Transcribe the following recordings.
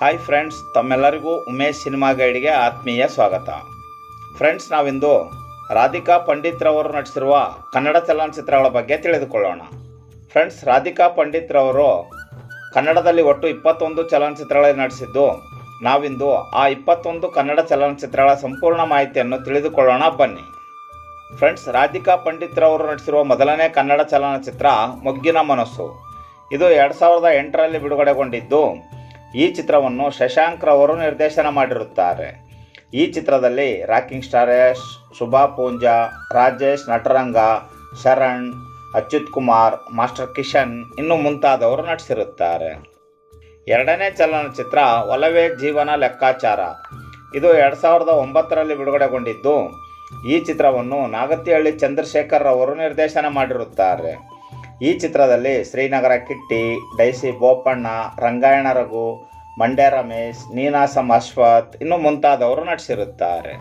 Hi friends ತಮ್ಮೆಲ್ಲರಿಗೂ Umesh cinema ಗೈಡ್ಗೆ ಆತ್ಮೀಯ ಸ್ವಾಗತ. ಫ್ರೆಂಡ್ಸ್ ನಾವಿಂದು ರಾಧಿಕಾ ಪಂಡಿತ್ ರವರು ನಟಿಸಿರುವ ಕನ್ನಡ ಚಲನಚಿತ್ರಗಳ ಬಗ್ಗೆ ತಿಳಿದುಕೊಳ್ಳೋಣ. ಫ್ರೆಂಡ್ಸ್ ರಾಧಿಕಾ ಪಂಡಿತ್ ರವರು ಕನ್ನಡದಲ್ಲಿ ಒಟ್ಟು ಇಪ್ಪತ್ತೊಂದು ಚಲನಚಿತ್ರಗಳಲ್ಲಿ ನಟಿಸಿದ್ದು, ನಾವಿಂದು ಆ ಇಪ್ಪತ್ತೊಂದು ಕನ್ನಡ ಚಲನಚಿತ್ರಗಳ ಸಂಪೂರ್ಣ ಮಾಹಿತಿಯನ್ನು ತಿಳಿದುಕೊಳ್ಳೋಣ, ಬನ್ನಿ. ಫ್ರೆಂಡ್ಸ್ ರಾಧಿಕಾ ಪಂಡಿತ್ ರವರು ನಟಿಸಿರುವ ಮೊದಲನೇ ಕನ್ನಡ ಚಲನಚಿತ್ರ, ಮೊಗ್ಗಿನ ಮನಸ್ಸು. ಇದು ಎರಡು ಸಾವಿರದ ಎಂಟರಲ್ಲಿ ಬಿಡುಗಡೆಗೊಂಡಿದ್ದು ಈ ಚಿತ್ರವನ್ನು ಶಶಾಂಕ್ ರವರು ನಿರ್ದೇಶನ ಮಾಡಿರುತ್ತಾರೆ. ಈ ಚಿತ್ರದಲ್ಲಿ rocking star Yash, Shubha Poonja, Rajesh, Nataranga, Sharan, Achyuth Kumar, master Kishan ಇನ್ನು ಮುಂತಾದವರು ನಟಿಸಿರುತ್ತಾರೆ. ಎರಡನೇ ಚಲನಚಿತ್ರ ಒಲವೇ ಜೀವನ ಲೆಕ್ಕಾಚಾರ. ಇದು ಎರಡು ಸಾವಿರದ ಒಂಬತ್ತರಲ್ಲಿ ಬಿಡುಗಡೆಗೊಂಡಿದ್ದು. ಈ ಚಿತ್ರವನ್ನು ನಾಗತಿಹಳ್ಳಿ ಚಂದ್ರಶೇಖರ್ ಅವರು ನಿರ್ದೇಶನ ಮಾಡಿರುತ್ತಾರೆ. ಈ ಚಿತ್ರದಲ್ಲಿ ಶ್ರೀನಗರ ಕಿಟ್ಟಿ, ಡೈಸಿ ಬೋಪಣ್ಣ, ರಂಗಾಯಣ ರಘು, ಮಂಡ್ಯ ರಮೇಶ್, ನೀನಾಸಂ ಅಶ್ವಥ್ ಇನ್ನು ಮುಂತಾದವರು ನಟಿಸಿರುತ್ತಾರೆ.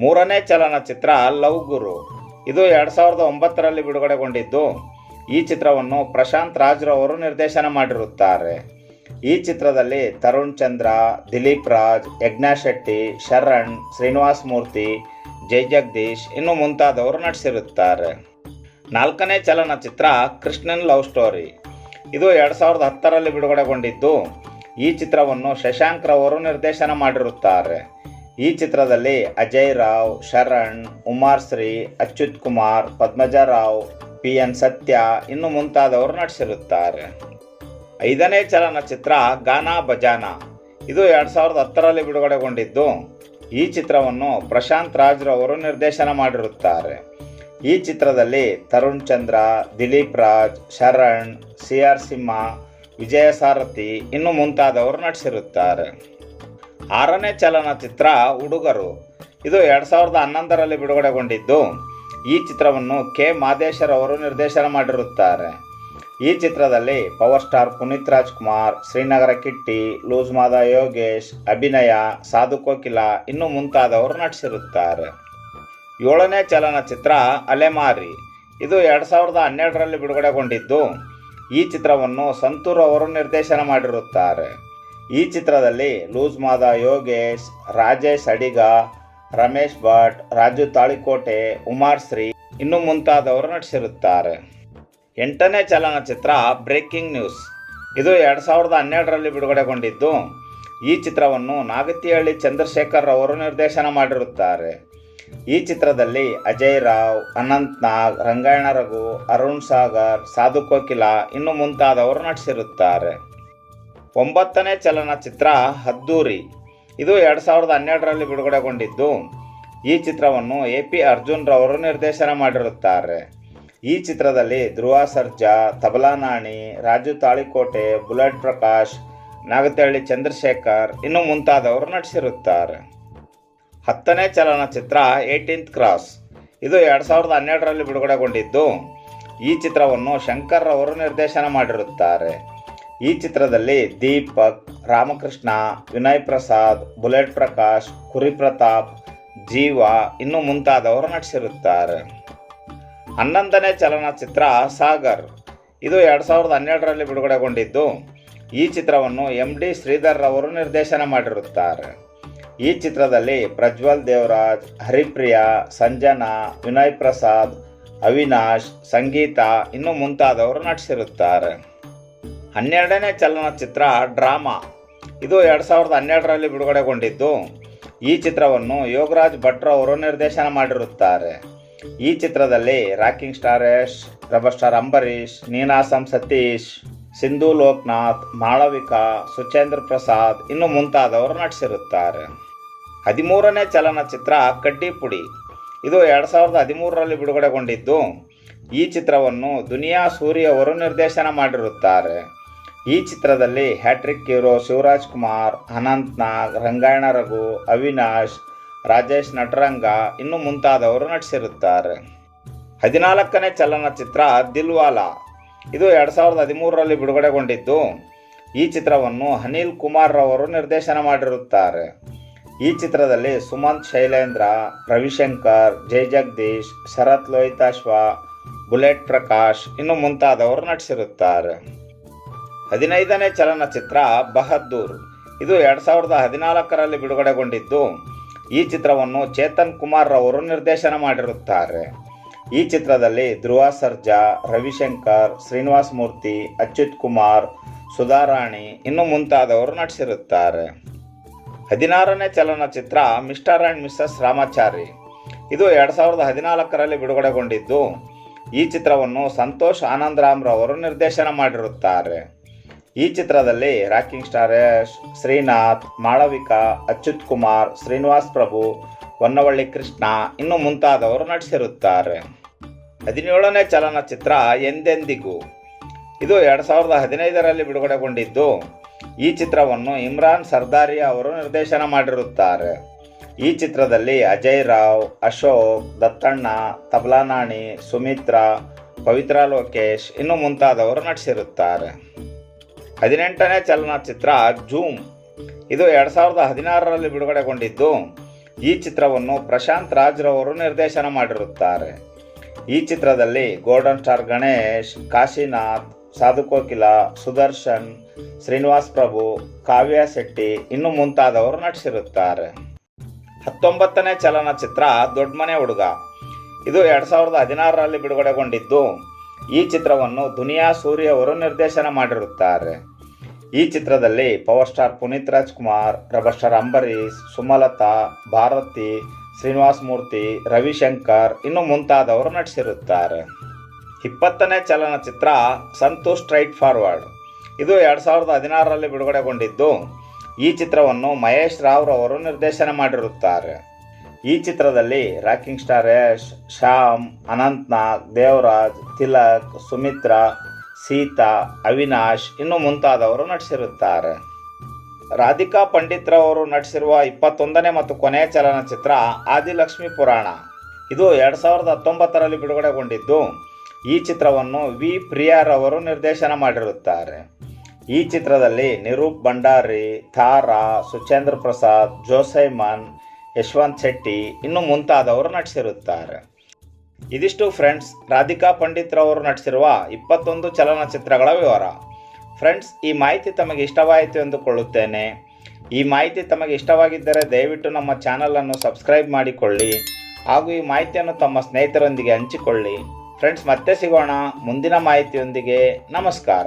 ಮೂರನೇ ಚಲನಚಿತ್ರ ಲವ್ ಗುರು. ಇದು ಎರಡು ಸಾವಿರದ ಒಂಬತ್ತರಲ್ಲಿ ಬಿಡುಗಡೆಗೊಂಡಿದ್ದು. ಈ ಚಿತ್ರವನ್ನು ಪ್ರಶಾಂತ್ ರಾಜ್ರವರು ನಿರ್ದೇಶನ ಮಾಡಿರುತ್ತಾರೆ. ಈ ಚಿತ್ರದಲ್ಲಿ ತರುಣ್ ಚಂದ್ರ, ದಿಲೀಪ್ ರಾಜ್, ಯಜ್ಞಾ ಶೆಟ್ಟಿ, ಶರಣ್, ಶ್ರೀನಿವಾಸ್ ಮೂರ್ತಿ, ಜೈ ಜಗದೀಶ್ ಇನ್ನು ಮುಂತಾದವರು ನಟಿಸಿರುತ್ತಾರೆ. ನಾಲ್ಕನೇ ಚಲನಚಿತ್ರ ಕೃಷ್ಣನ್ ಲವ್ ಸ್ಟೋರಿ. ಇದು ಎರಡು ಸಾವಿರದ ಹತ್ತರಲ್ಲಿ ಬಿಡುಗಡೆಗೊಂಡಿದ್ದು. ಈ ಚಿತ್ರವನ್ನು ಶಶಾಂಕ್ ರವರು ನಿರ್ದೇಶನ ಮಾಡಿರುತ್ತಾರೆ. ಈ ಚಿತ್ರದಲ್ಲಿ Ajay Rao, Sharan, Umashree, Achyuth Kumar, Padmaja Rao, P N Sathya ಇನ್ನು ಮುಂತಾದವರು ನಟಿಸಿರುತ್ತಾರೆ. ಐದನೇ ಚಲನಚಿತ್ರ ಗಾನಾ ಬಜಾನಾ ಇದು ಎರಡು ಸಾವಿರದ ಹತ್ತರಲ್ಲಿ ಬಿಡುಗಡೆಗೊಂಡಿದ್ದು. ಈ ಚಿತ್ರವನ್ನು ಪ್ರಶಾಂತ್ ರಾಜ್ರವರು ನಿರ್ದೇಶನ ಮಾಡಿರುತ್ತಾರೆ. ಈ ಚಿತ್ರದಲ್ಲಿ ತರುಣ್ ಚಂದ್ರ, ದಿಲೀಪ್ ರಾಜ್, ಶರಣ್ ಸಿ ಆರ್ ಸಿಂಹ, ವಿಜಯ ಸಾರಥಿ ಇನ್ನು ಮುಂತಾದವರು ನಟಿಸಿರುತ್ತಾರೆ. ಆರನೇ ಚಲನಚಿತ್ರ ಹುಡುಗರು ಇದು ಎರಡು ಸಾವಿರದ ಹನ್ನೊಂದರಲ್ಲಿ ಬಿಡುಗಡೆಗೊಂಡಿದ್ದು. ಈ ಚಿತ್ರವನ್ನು ಕೆ. ಮಾದೇಶರ್ ಅವರು ನಿರ್ದೇಶನ ಮಾಡಿರುತ್ತಾರೆ. ಈ ಚಿತ್ರದಲ್ಲಿ power star Puneeth Rajkumar, Srinagar Kitty, loose Mada Yogesh, Abhinaya, Sadhu Kokila ಇನ್ನು ಮುಂತಾದವರು ನಟಿಸಿರುತ್ತಾರೆ. ಏಳನೇ ಚಲನಚಿತ್ರ ಅಲೆಮಾರಿ. ಇದು ಎರಡು ಸಾವಿರದ ಹನ್ನೆರಡರಲ್ಲಿ ಬಿಡುಗಡೆಗೊಂಡಿದ್ದು. ಈ ಚಿತ್ರವನ್ನು ಸಂತೂರ್ ಅವರು ನಿರ್ದೇಶನ ಮಾಡಿರುತ್ತಾರೆ. ಈ ಚಿತ್ರದಲ್ಲಿ ಲೂಸ್ ಮಾದ ಯೋಗೇಶ್, ರಾಜೇಶ್ ಅಡಿಗ, ರಮೇಶ್ ಭಟ್, ರಾಜು ತಾಳಿಕೋಟೆ, ಉಮಾರ್ ಶ್ರೀ ಇನ್ನು ಮುಂತಾದವರು ನಟಿಸಿರುತ್ತಾರೆ. ಎಂಟನೇ ಚಲನಚಿತ್ರ ಬ್ರೇಕಿಂಗ್ ನ್ಯೂಸ್. ಇದು ಎರಡು ಸಾವಿರದ ಹನ್ನೆರಡರಲ್ಲಿ ಬಿಡುಗಡೆಗೊಂಡಿದ್ದು. ಈ ಚಿತ್ರವನ್ನು ನಾಗತಿಹಳ್ಳಿ ಚಂದ್ರಶೇಖರ್ ಅವರು ನಿರ್ದೇಶನ ಮಾಡಿರುತ್ತಾರೆ. ಈ ಚಿತ್ರದಲ್ಲಿ ಅಜಯ್ ರಾವ್, ಅನಂತ್ ನಾಗ್, ರಂಗಾಯಣ ರಘು, ಅರುಣ್ ಸಾಗರ್, ಸಾಧು ಕೋಕಿಲ ಇನ್ನು ಮುಂತಾದವರು ನಟಿಸಿರುತ್ತಾರೆ. ಒಂಬತ್ತನೇ ಚಲನಚಿತ್ರ ಹದ್ದೂರಿ. ಇದು ಎರಡು ಸಾವಿರದ ಹನ್ನೆರಡರಲ್ಲಿ ಬಿಡುಗಡೆಗೊಂಡಿದ್ದು. ಈ ಚಿತ್ರವನ್ನು ಎ ಪಿ ಅರ್ಜುನ್ ರವರು ನಿರ್ದೇಶನ ಮಾಡಿರುತ್ತಾರೆ. ಈ ಚಿತ್ರದಲ್ಲಿ ಧ್ರುವ ಸರ್ಜಾ, ತಬಲಾ ನಾಣಿ, ರಾಜು ತಾಳಿಕೋಟೆ, ಬುಲೆಟ್ ಪ್ರಕಾಶ್ ನಾಗತಹಳ್ಳಿ ಚಂದ್ರಶೇಖರ್ ಇನ್ನು ಮುಂತಾದವರು ನಟಿಸಿರುತ್ತಾರೆ. ಹತ್ತನೇ ಚಲನಚಿತ್ರ ಏಯ್ಟೀನ್ತ್ ಕ್ರಾಸ್ ಇದು ಎರಡು ಸಾವಿರದ ಹನ್ನೆರಡರಲ್ಲಿ ಬಿಡುಗಡೆಗೊಂಡಿದ್ದು. ಈ ಚಿತ್ರವನ್ನು ಶಂಕರ್ ಅವರು ನಿರ್ದೇಶನ ಮಾಡಿರುತ್ತಾರೆ. ಈ ಚಿತ್ರದಲ್ಲಿ ದೀಪಕ್, ರಾಮಕೃಷ್ಣ, ವಿನಯ್ ಪ್ರಸಾದ್, ಬುಲೆಟ್ ಪ್ರಕಾಶ್, ಕುರಿ ಪ್ರತಾಪ್, ಜೀವ ಇನ್ನು ಮುಂತಾದವರು ನಟಿಸಿರುತ್ತಾರೆ. ಹನ್ನೊಂದನೇ ಚಲನಚಿತ್ರ ಸಾಗರ್. ಇದು ಎರಡು ಸಾವಿರದ ಹನ್ನೆರಡರಲ್ಲಿ ಬಿಡುಗಡೆಗೊಂಡಿದ್ದು. ಈ ಚಿತ್ರವನ್ನು ಎಂ ಡಿ ಶ್ರೀಧರ್ ಅವರು ನಿರ್ದೇಶನ ಮಾಡಿರುತ್ತಾರೆ. ಈ ಚಿತ್ರದಲ್ಲಿ ಪ್ರಜ್ವಲ್ ದೇವರಾಜ್, ಹರಿಪ್ರಿಯಾ, ಸಂಜನಾ, ವಿನಯ್ ಪ್ರಸಾದ್, ಅವಿನಾಶ್, ಸಂಗೀತ ಇನ್ನು ಮುಂತಾದವರು ನಟಿಸಿರುತ್ತಾರೆ. ಹನ್ನೆರಡನೇ ಚಲನಚಿತ್ರ ಡ್ರಾಮಾ. ಇದು ಎರಡು ಸಾವಿರದ ಹನ್ನೆರಡರಲ್ಲಿ ಬಿಡುಗಡೆಗೊಂಡಿದ್ದು. ಈ ಚಿತ್ರವನ್ನು ಯೋಗರಾಜ್ ಭಟ್ರು ಅವರು ನಿರ್ದೇಶನ ಮಾಡಿರುತ್ತಾರೆ. ಈ ಚಿತ್ರದಲ್ಲಿ rocking star Yash, rubber star Ambareesh Ninasam Sathish Sindhu Loknath Malavika, Suchendra Prasad ಇನ್ನು ಮುಂತಾದವರು ನಟಿಸಿರುತ್ತಾರೆ. ಹದಿಮೂರನೇ ಚಲನಚಿತ್ರ ಕಡ್ಡಿಪುಡಿ. ಇದು ಎರಡು ಸಾವಿರದ ಹದಿಮೂರರಲ್ಲಿ ಬಿಡುಗಡೆಗೊಂಡಿದ್ದು. ಈ ಚಿತ್ರವನ್ನು ದುನಿಯಾ ಸೂರಿ ಅವರು ನಿರ್ದೇಶನ ಮಾಡಿರುತ್ತಾರೆ. ಈ ಚಿತ್ರದಲ್ಲಿ hat trick hero Shivaraj Kumar, Anant Nag, Rangayana Raghu, Avinash, Rajesh Nataranga ಇನ್ನು ಮುಂತಾದವರು ನಟಿಸಿರುತ್ತಾರೆ. ಹದಿನಾಲ್ಕನೇ ಚಲನಚಿತ್ರ ದಿಲ್ವಾಲಾ. ಇದು ಎರಡು ಸಾವಿರದ ಹದಿಮೂರರಲ್ಲಿ ಬಿಡುಗಡೆಗೊಂಡಿದ್ದು. ಈ ಚಿತ್ರವನ್ನು ಅನಿಲ್ ಕುಮಾರ್ ರವರು ನಿರ್ದೇಶನ ಮಾಡಿರುತ್ತಾರೆ. ಈ ಚಿತ್ರದಲ್ಲಿ ಸುಮಂತ್, ಶೈಲೇಂದ್ರ, ರವಿಶಂಕರ್, ಜೈ ಜಗದೀಶ್, ಶರತ್ ಲೋಹಿತಾಶ್ವ ಬುಲೆಟ್ ಪ್ರಕಾಶ್ ಇನ್ನು ಮುಂತಾದವರು ನಟಿಸಿರುತ್ತಾರೆ. ಹದಿನೈದನೇ ಚಲನಚಿತ್ರ ಬಹದ್ದೂರ್. ಇದು ಎರಡು ಸಾವಿರದ ಹದಿನಾಲ್ಕರಲ್ಲಿ ಬಿಡುಗಡೆಗೊಂಡಿದ್ದು. ಈ ಚಿತ್ರವನ್ನು ಚೇತನ್ ಕುಮಾರ್ ಅವರು ನಿರ್ದೇಶನ ಮಾಡಿರುತ್ತಾರೆ. ಈ ಚಿತ್ರದಲ್ಲಿ ಧ್ರುವ ಸರ್ಜಾ, ರವಿಶಂಕರ್, ಶ್ರೀನಿವಾಸ್ ಮೂರ್ತಿ, ಅಚ್ಯುತ್ ಕುಮಾರ್ ಸುಧಾರಾಣಿ ಇನ್ನು ಮುಂತಾದವರು ನಟಿಸಿರುತ್ತಾರೆ. ಹದಿನಾರನೇ ಚಲನಚಿತ್ರ ಮಿಸ್ಟರ್ ಆ್ಯಂಡ್ ಮಿಸ್ಸಸ್ ರಾಮಾಚಾರಿ. ಇದು ಎರಡು ಸಾವಿರದ ಹದಿನಾಲ್ಕರಲ್ಲಿ ಬಿಡುಗಡೆಗೊಂಡಿದ್ದು, ಈ ಚಿತ್ರವನ್ನು ಸಂತೋಷ್ ಆನಂದರಾಮ್ರವರು ನಿರ್ದೇಶನ ಮಾಡಿರುತ್ತಾರೆ. ಈ ಚಿತ್ರದಲ್ಲಿ ರಾಕಿಂಗ್ ಸ್ಟಾರ್ ಶ್ರೀನಾಥ್, ಮಾಳವಿಕಾ, ಅಚ್ಯುತ್ ಕುಮಾರ್, ಶ್ರೀನಿವಾಸ್ ಪ್ರಭು ಹೊನ್ನವಳ್ಳಿ ಕೃಷ್ಣ ಇನ್ನು ಮುಂತಾದವರು ನಟಿಸಿರುತ್ತಾರೆ. ಹದಿನೇಳನೇ ಚಲನಚಿತ್ರ ಎಂದೆಂದಿಗೂ. ಇದು ಎರಡು ಸಾವಿರದ ಹದಿನೈದರಲ್ಲಿ ಬಿಡುಗಡೆಗೊಂಡಿದ್ದು. ಈ ಚಿತ್ರವನ್ನು ಇಮ್ರಾನ್ ಸರ್ದಾರಿ ಅವರು ನಿರ್ದೇಶನ ಮಾಡಿರುತ್ತಾರೆ. ಈ ಚಿತ್ರದಲ್ಲಿ ಅಜಯ್ ರಾವ್, ಅಶೋಕ್, ದತ್ತಣ್ಣ ತಬ್ಲಾನಾಣಿ ಸುಮಿತ್ರಾ, ಪವಿತ್ರ ಲೋಕೇಶ್ ಇನ್ನು ಮುಂತಾದವರು ನಟಿಸಿರುತ್ತಾರೆ. ಹದಿನೆಂಟನೇ ಚಲನಚಿತ್ರ ಜೂಮ್ ಇದು ಎರಡು ಸಾವಿರದ ಹದಿನಾರರಲ್ಲಿ ಬಿಡುಗಡೆಗೊಂಡಿದ್ದು. ಈ ಚಿತ್ರವನ್ನು ಪ್ರಶಾಂತ್ ರಾಜ್ರವರು ನಿರ್ದೇಶನ ಮಾಡಿರುತ್ತಾರೆ. ಈ ಚಿತ್ರದಲ್ಲಿ ಗೋಲ್ಡನ್ ಸ್ಟಾರ್ ಗಣೇಶ್, ಕಾಶಿನಾಥ್ ಸಾಧುಕೋಕಿಲ ಸುದರ್ಶನ್, ಶ್ರೀನಿವಾಸ್ ಪ್ರಭು, ಕಾವ್ಯ ಶೆಟ್ಟಿ ಇನ್ನು ಮುಂತಾದವರು ನಟಿಸಿರುತ್ತಾರೆ. ಹತ್ತೊಂಬತ್ತನೇ ಚಲನಚಿತ್ರ ದೊಡ್ಡಮನೆ ಹುಡುಗ. ಇದು ಎರಡು ಸಾವಿರದ ಹದಿನಾರರಲ್ಲಿ ಬಿಡುಗಡೆಗೊಂಡಿದ್ದು. ಈ ಚಿತ್ರವನ್ನು ದುನಿಯಾ ಸೂರ್ಯ ಅವರು ನಿರ್ದೇಶನ ಮಾಡಿರುತ್ತಾರೆ. ಈ ಚಿತ್ರದಲ್ಲಿ power star Puneeth Rajkumar rubber star Ambareesh, Sumalatha, Bharathi, Srinivasa Murthy, Ravishankar ಇನ್ನು ಮುಂತಾದವರು ನಟಿಸಿರುತ್ತಾರೆ. ಇಪ್ಪತ್ತನೇ ಚಲನಚಿತ್ರ ಸಂತೋಷ್ ಸ್ಟ್ರೈಟ್ ಫಾರ್ವರ್ಡ್. ಇದು ಎರಡು ಸಾವಿರದ ಹದಿನಾರರಲ್ಲಿ ಬಿಡುಗಡೆಗೊಂಡಿದ್ದು, ಈ ಚಿತ್ರವನ್ನು ಮಹೇಶ್ ರಾವ್ರವರು ನಿರ್ದೇಶನ ಮಾಡಿರುತ್ತಾರೆ. ಈ ಚಿತ್ರದಲ್ಲಿ ರಾಕಿಂಗ್ ಸ್ಟಾರ್ ಯಶ್, ಶ್ಯಾಮ್, ಅನಂತ್ನಾಗ್, ದೇವರಾಜ್, ತಿಲಕ್, ಸುಮಿತ್ರಾ ಸೀತಾ, ಅವಿನಾಶ್ ಇನ್ನು ಮುಂತಾದವರು ನಟಿಸಿರುತ್ತಾರೆ. ರಾಧಿಕಾ ಪಂಡಿತ್ರವರು ನಟಿಸಿರುವ ಇಪ್ಪತ್ತೊಂದನೇ ಮತ್ತು ಕೊನೆಯ ಚಲನಚಿತ್ರ ಆದಿಲಕ್ಷ್ಮಿ ಪುರಾಣ. ಇದು ಎರಡು ಸಾವಿರದ ಹತ್ತೊಂಬತ್ತರಲ್ಲಿ ಬಿಡುಗಡೆಗೊಂಡಿದ್ದು. ಈ ಚಿತ್ರವನ್ನು ವಿ. ಪ್ರಿಯಾರವರು ನಿರ್ದೇಶನ ಮಾಡಿರುತ್ತಾರೆ. ಈ ಚಿತ್ರದಲ್ಲಿ ನಿರೂಪ್ ಭಂಡಾರಿ, ತಾರಾ, ಸುಚೇಂದ್ರ ಪ್ರಸಾದ್, ಜೋಸೈಮನ್, ಯಶವಂತ್ ಶೆಟ್ಟಿ ಇನ್ನು ಮುಂತಾದವರು ನಟಿಸಿರುತ್ತಾರೆ. ಇದಿಷ್ಟು ಫ್ರೆಂಡ್ಸ್, ರಾಧಿಕಾ ಪಂಡಿತ್ ರವರು ನಟಿಸಿರುವ ಇಪ್ಪತ್ತೊಂದು ಚಲನಚಿತ್ರಗಳ ವಿವರ. ಫ್ರೆಂಡ್ಸ್, ಈ ಮಾಹಿತಿ ತಮಗೆ ಇಷ್ಟವಾಯಿತು ಎಂದುಕೊಳ್ಳುತ್ತೇನೆ. ಈ ಮಾಹಿತಿ ತಮಗೆ ಇಷ್ಟವಾಗಿದ್ದರೆ ದಯವಿಟ್ಟು ನಮ್ಮ ಚಾನಲನ್ನು ಸಬ್ಸ್ಕ್ರೈಬ್ ಮಾಡಿಕೊಳ್ಳಿ ಹಾಗೂ ಈ ಮಾಹಿತಿಯನ್ನು ತಮ್ಮ ಸ್ನೇಹಿತರೊಂದಿಗೆ ಹಂಚಿಕೊಳ್ಳಿ. ಫ್ರೆಂಡ್ಸ್, ಮತ್ತೆ ಸಿಗೋಣ ಮುಂದಿನ ಮಾಹಿತಿಯೊಂದಿಗೆ. ನಮಸ್ಕಾರ.